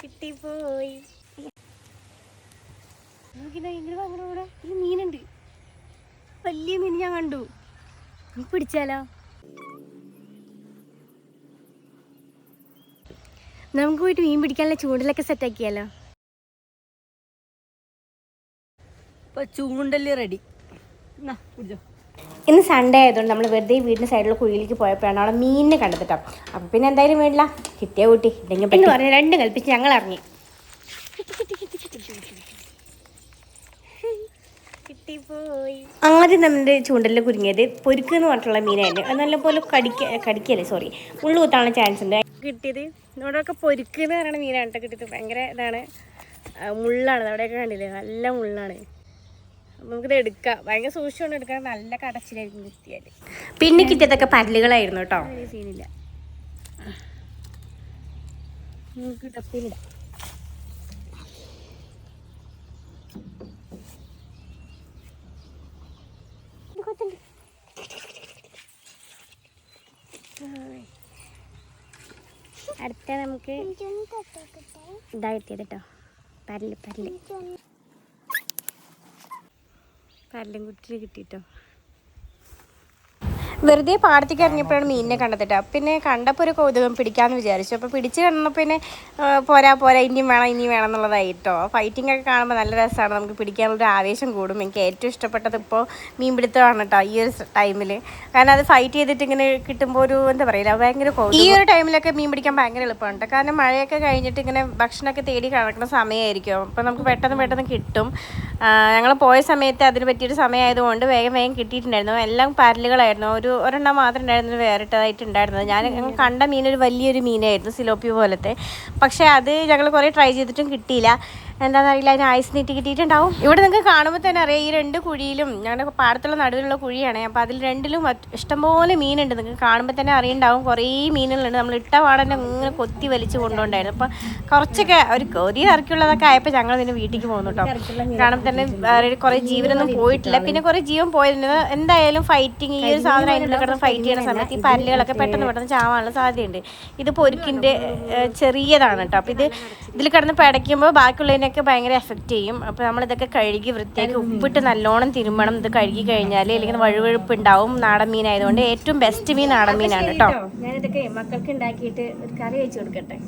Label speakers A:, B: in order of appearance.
A: കിട്ടിപ്പോയി. പോയി ഇങ്ങനെ അങ്ങനെ കൂടെ ഒരു മീനുണ്ട്. വലിയ മീൻ ഞാൻ കണ്ടു. നമുക്ക് പിടിച്ചാലോ? നമുക്ക് പോയിട്ട് മീൻ പിടിക്കാനുള്ള ചൂണ്ടലൊക്കെ സെറ്റ് ആക്കിയാലോ?
B: ഇപ്പൊ ചൂണ്ടൽ റെഡി എന്നാ പിടിച്ചോ
A: ഇന്ന് സൺഡേ ആയതുകൊണ്ട് നമ്മൾ വെറുതെ വീടിന് സൈഡിലുള്ള കുഴിയിലേക്ക് പോയപ്പോഴാണ് അവിടെ മീനിനെ കണ്ടത് കേട്ടോ അപ്പം പിന്നെ എന്തായാലും വേണ്ടില്ല കിട്ടിയ കൂട്ടി ഇല്ലെങ്കിൽ എന്ന് പറഞ്ഞ് രണ്ടും കൽപ്പിച്ച് ഞങ്ങൾ ഇറങ്ങി. ആദ്യം നമ്മുടെ ചൂണ്ടലിൽ കുരുങ്ങിയത് പൊരുക്ക് എന്ന് പറഞ്ഞിട്ടുള്ള മീനായിരുന്നു. അത് നല്ലപോലെ കടിക്ക കടിക്കല്ലേ? സോറി ഉള്ളു കുത്താനുള്ള ചാൻസ് ഉണ്ട്. കിട്ടിയത് ഇവിടെയൊക്കെ പൊരുക്ക് എന്ന് പറയുന്ന മീനാണ് കേട്ടോ കിട്ടിയത്. ഭയങ്കര ഇതാണ്. മുള്ളാണ്. അവിടെയൊക്കെ കണ്ടില്ലേ? നല്ല മുള്ളാണ്. നമുക്കിത് എടുക്കാം. ഭയങ്കര സൂക്ഷിച്ചുകൊണ്ട് എടുക്കാൻ നല്ല കടച്ചിലായിരിക്കും കിട്ടിയാൽ പിന്നെ കിട്ടിയതൊക്കെ പല്ലുകളായിരുന്നു കേട്ടോ. സീനില്ല നമുക്ക് അടുത്ത നമുക്ക് ഇതാ കിട്ടിയത് കേട്ടോ. പല്ല് പല്ല്. പല്ലും കുട്ടിയിൽ കിട്ടിട്ടോ? വെറുതെ പാടത്തേക്ക് ഇറങ്ങിയപ്പോഴാണ് മീനിനെ കണ്ടെത്തിട്ട് പിന്നെ കണ്ടപ്പോൾ ഒരു കൗതുകം പിടിക്കാമെന്ന് വിചാരിച്ചു. അപ്പോൾ പിടിച്ച് കണ്ടപ്പോൾ പിന്നെ പോരാ പോരാ ഇനിയും വേണം ഇനിയും വേണം എന്നുള്ളതായിട്ടോ. ഫൈറ്റിംഗ് ഒക്കെ കാണുമ്പോൾ നല്ല രസമാണ്. നമുക്ക് പിടിക്കാനുള്ളൊരു ആവേശം കൂടും. എനിക്ക് ഏറ്റവും ഇഷ്ടപ്പെട്ടത് ഇപ്പോൾ മീൻ പിടുത്തമാണ് കേട്ടോ ഈ ഒരു ടൈമിൽ കാരണം അത് ഫൈറ്റ് ചെയ്തിട്ട് ഇങ്ങനെ കിട്ടുമ്പോൾ ഒരു എന്താ പറയുക ഭയങ്കര. ഈ ഒരു ടൈമിലൊക്കെ മീൻ പിടിക്കാൻ ഭയങ്കര എളുപ്പമാണ് കേട്ടോ കാരണം മഴയൊക്കെ കഴിഞ്ഞിട്ട് ഇങ്ങനെ ഭക്ഷണമൊക്കെ തേടി കിടക്കുന്ന സമയമായിരിക്കും. അപ്പോൾ നമുക്ക് പെട്ടെന്ന് പെട്ടെന്ന് കിട്ടും. ഞങ്ങൾ പോയ സമയത്ത് അതിന് പറ്റിയൊരു സമയമായതുകൊണ്ട് വേഗം വേഗം കിട്ടിയിട്ടുണ്ടായിരുന്നു. എല്ലാം പരലുകളായിരുന്നു. ഒരു ഒരെണ്ണം മാത്രം ഉണ്ടായിരുന്നു വേറിട്ടതായിട്ട് ഉണ്ടായിരുന്നത് ഞാൻ ഞങ്ങൾ കണ്ട മീൻ ഒരു വലിയൊരു മീനായിരുന്നു സിലോപ്പി പോലത്തെ. പക്ഷേ അത് ഞങ്ങൾ കുറേ ട്രൈ ചെയ്തിട്ടും കിട്ടിയില്ല. എന്താണെന്ന് അറിയില്ല അതിന് ആയുസ് നീട്ടി കിട്ടിയിട്ടുണ്ടാവും. ഇവിടെ നിങ്ങൾക്ക് കാണുമ്പോൾ തന്നെ അറിയാം ഈ രണ്ട് കുഴിയിലും ഞങ്ങളുടെ പാടത്തുള്ള നടുവിലുള്ള കുഴിയാണ്. അപ്പോൾ അതിൽ രണ്ടിലും ഇഷ്ടംപോലെ മീനുണ്ട്. നിങ്ങൾക്ക് കാണുമ്പോൾ തന്നെ അറിയുണ്ടാവും കുറേ മീനുകളുണ്ട്. നമ്മൾ ഇട്ട പാടന്നെ ഇങ്ങനെ കൊത്തി വലിച്ച് കൊണ്ടുണ്ടായിരുന്നു. അപ്പോൾ കുറച്ചൊക്കെ ഒരു കൊതി ഇറക്കിയുള്ളതൊക്കെ ആയപ്പോൾ ഞങ്ങൾ ഇതിന് വീട്ടിലേക്ക് പോകുന്നു കേട്ടോ കാണുമ്പോൾ തന്നെ കുറേ ജീവനൊന്നും പോയിട്ടില്ല. പിന്നെ കുറേ ജീവൻ പോയിരുന്നു എന്തായാലും ഫൈറ്റിങ് ഈ ഒരു സാധനം അതിന്റെ കിടന്ന് ഫൈറ്റ് ചെയ്യുന്ന സമയത്ത് ഈ പല്ലുകളൊക്കെ പെട്ടെന്ന് പെട്ടെന്ന് ചാവാനുള്ള സാധ്യതയുണ്ട്. ഇത് പൊരുക്കിന്റെ ചെറിയതാണ് കേട്ടോ. അപ്പോൾ ഇത് ഇതിൽ കിടന്ന് പടയ്ക്കുമ്പോൾ ബാക്കിയുള്ളതിനൊക്കെ ഭയങ്കര എഫക്റ്റ് ചെയ്യും. അപ്പോൾ നമ്മളിതൊക്കെ കഴുകി വൃത്തിയാക്കി ഉപ്പിട്ട് നല്ലോണം തിരുമ്പണം ഇത് കഴുകി കഴിഞ്ഞാൽ അല്ലെങ്കിൽ വഴുവഴുപ്പ് ഉണ്ടാവും നാടൻ മീനായതുകൊണ്ട് ഏറ്റവും ബെസ്റ്റ് മീൻ നാടൻ മീനാണ് കേട്ടോ. ഞാനിതൊക്കെ മക്കൾക്ക് ഉണ്ടാക്കിയിട്ട് ഒരു കറി വെച്ച് കൊടുക്കട്ടെ?